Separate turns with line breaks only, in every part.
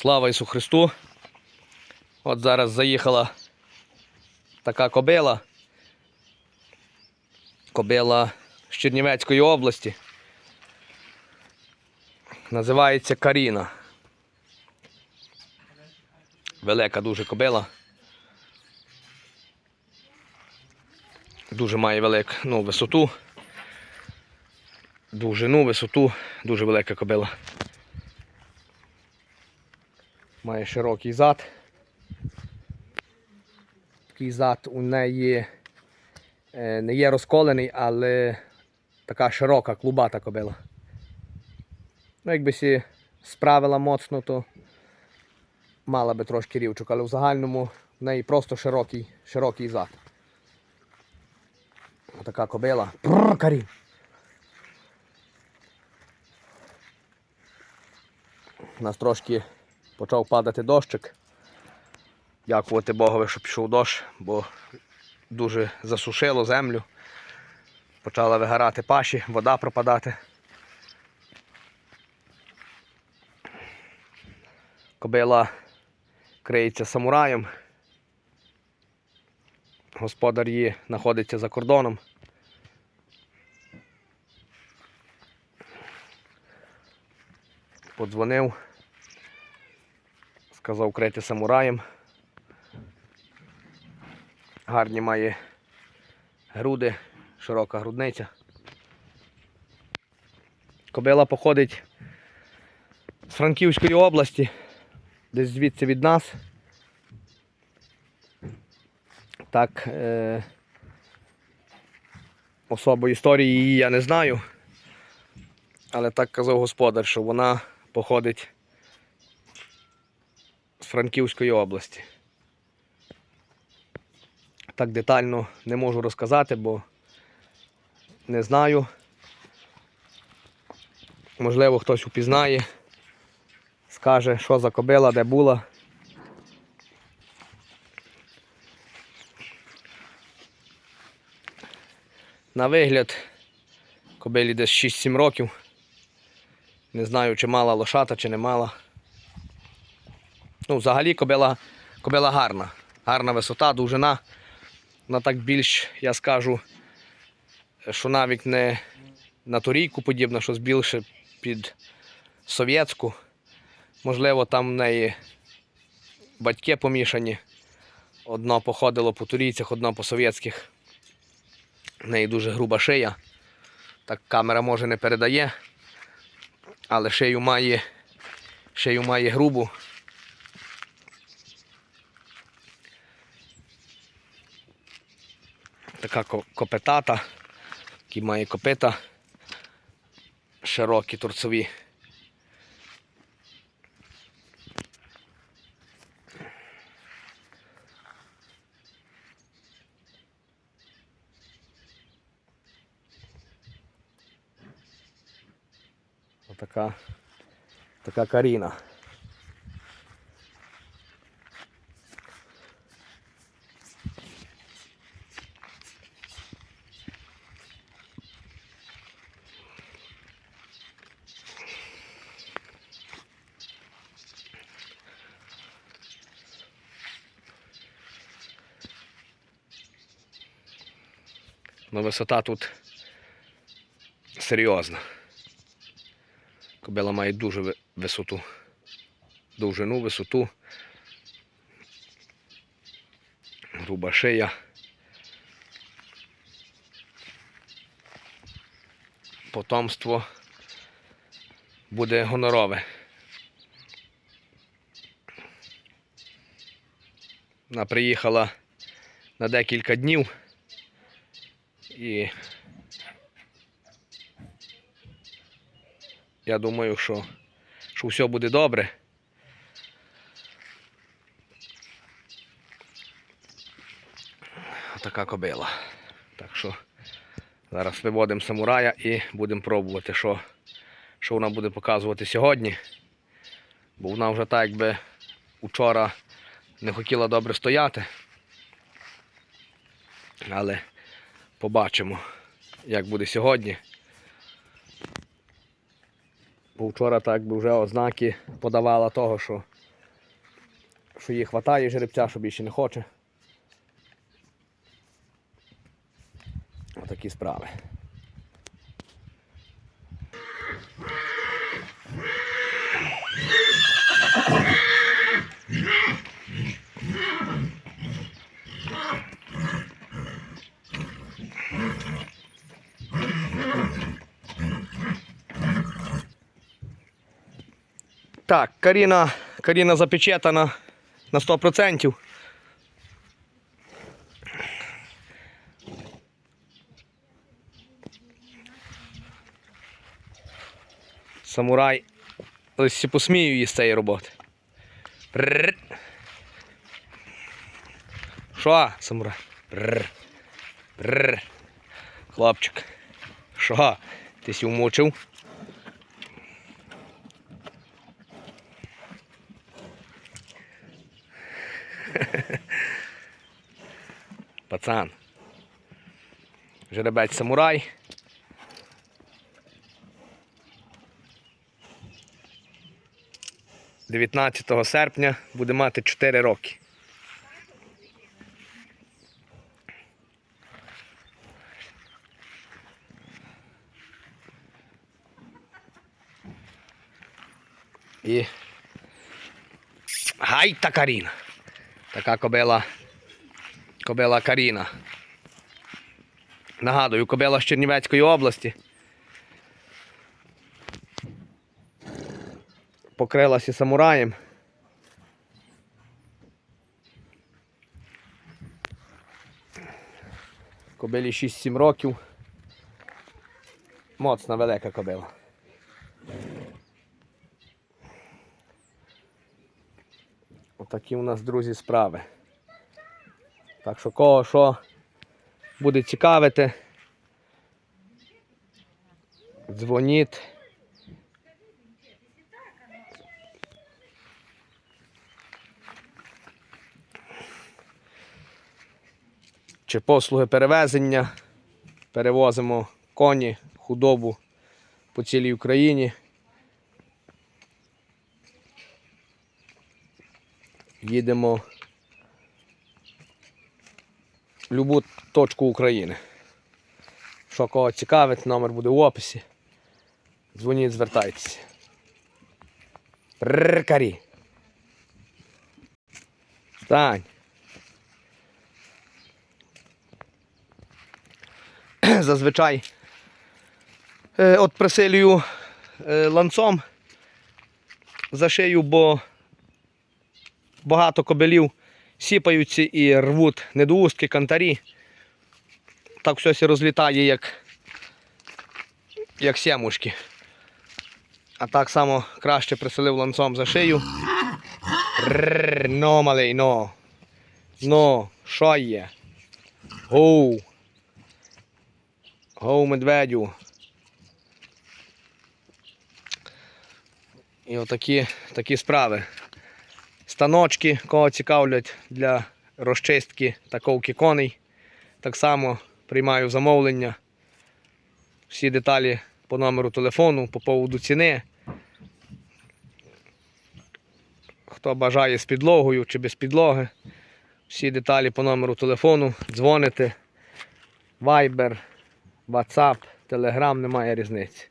Слава Ісу Христу! От зараз заїхала така кобила. Кобила з Чернівецької області. Називається Каріна. Велика дуже кобила. Дуже має велику ну, висоту. Довжину, висоту, дуже велика кобила. Має широкий зад. Такий зад у неї е, не є розколений, але така широка, клубата кобила. Ну, якби сі справила моцно, то мала би трошки рівчик, але в загальному в неї просто широкий, широкий зад. Така кобила. Прррр, Карін. У нас трошки почав падати дощик. Дякувати Богові, що пішов дощ, бо дуже засушило землю. Почала вигорати паші, вода пропадати. Кобила криється самураєм. Господар її знаходиться за кордоном. Подзвонив, сказав крити самураєм. Гарні має груди, широка грудниця. Кобила походить з Франківської області, десь звідси від нас. Так, е, особи історії її я не знаю. Але так казав господар, що вона походить з Франківської області. Так детально не можу розказати, бо не знаю. Можливо, хтось упізнає, скаже, що за кобила, де була. На вигляд кобилі десь 6-7 років. Не знаю, чи мала лошата, чи не мала. Ну, взагалі кобила, кобила гарна. Гарна висота, довжина. Вона так більш, я скажу, що навіть не на турійку подібна, щось більше під совєтську. Можливо, там в неї батьки помішані. Одно походило по турійцях, одно по совєтських. В неї дуже груба шия. Так камера може не передає, але шию має, шию має грубу. Така ко- копетата, які має копита широкі торцові. Отака така Каріна. Ну, висота тут серйозна. Кобила має дуже висоту. Довжину, висоту. Груба шия. Потомство буде гонорове. Вона приїхала на декілька днів і Я думаю, що, що все буде добре. Така кобила. Так що зараз виводимо самурая і будемо пробувати, що, що вона буде показувати сьогодні. Бо вона вже так якби учора не хотіла добре стояти. Але побачимо, як буде сьогодні. Бо вчора так би вже ознаки подавала того, що що їй хватає жеребця, що більше не хоче. Отакі справи. Так, Каріна, Каріна запечатана на 100%. Самурай. Ось посмію її з цієї роботи. Що, самурай? Прррр. Прррр. Хлопчик. Що? Ти сів мучив? Пацан. Жеребець самурай. Дев'ятнадцятого серпня буде мати 4 роки. І гайта Каріна. Така кобила Кобила Каріна. Нагадую, кобила з Чернівецької області. Покрилася самураєм. Кобилі 6-7 років. Моцна велика кобила. Отакі у нас, друзі, справи. Так що кого що буде цікавити, дзвоніть. Чи послуги перевезення. Перевозимо коні, худобу по цілій Україні. Їдемо в любу точку України. Що кого цікавить, номер буде в описі. Дзвоніть, звертайтеся. Пррркарі. Стань. Зазвичай е, от присилюю е, ланцом за шию, бо багато кобелів сіпаються і рвуть недоустки, кантарі. Так все розлітає, як, як сямушки. А так само краще приселив ланцом за шию. Но, малий, но. Но, що є? Гоу. Гоу, медведю. І отакі такі справи. Станочки, кого цікавлять для розчистки та ковки коней. Так само приймаю замовлення. Всі деталі по номеру телефону, по поводу ціни. Хто бажає з підлогою чи без підлоги. Всі деталі по номеру телефону, дзвоните. Viber, WhatsApp, Telegram, немає різниці.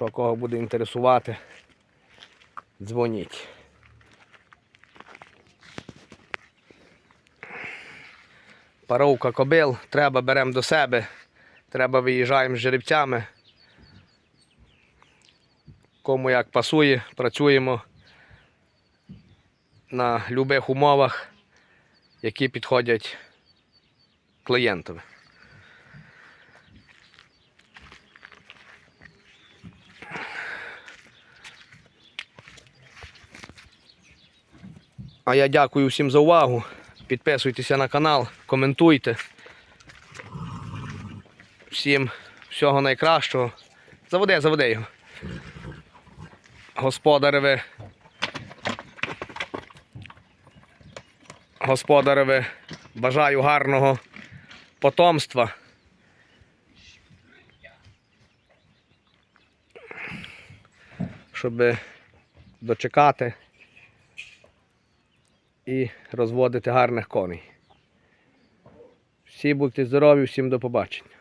Що кого буде інтересувати, дзвоніть. Паровка кобил, треба беремо до себе, треба виїжджаємо з жеребцями. Кому як пасує, працюємо на будь-яких умовах, які підходять клієнтові. А я дякую всім за увагу. Підписуйтеся на канал, коментуйте. Всім всього найкращого. Заводи, заводи його. Господареве. Господареве. Бажаю гарного потомства. щоб дочекати і розводити гарних коней. Всі будьте здорові, всім до побачення.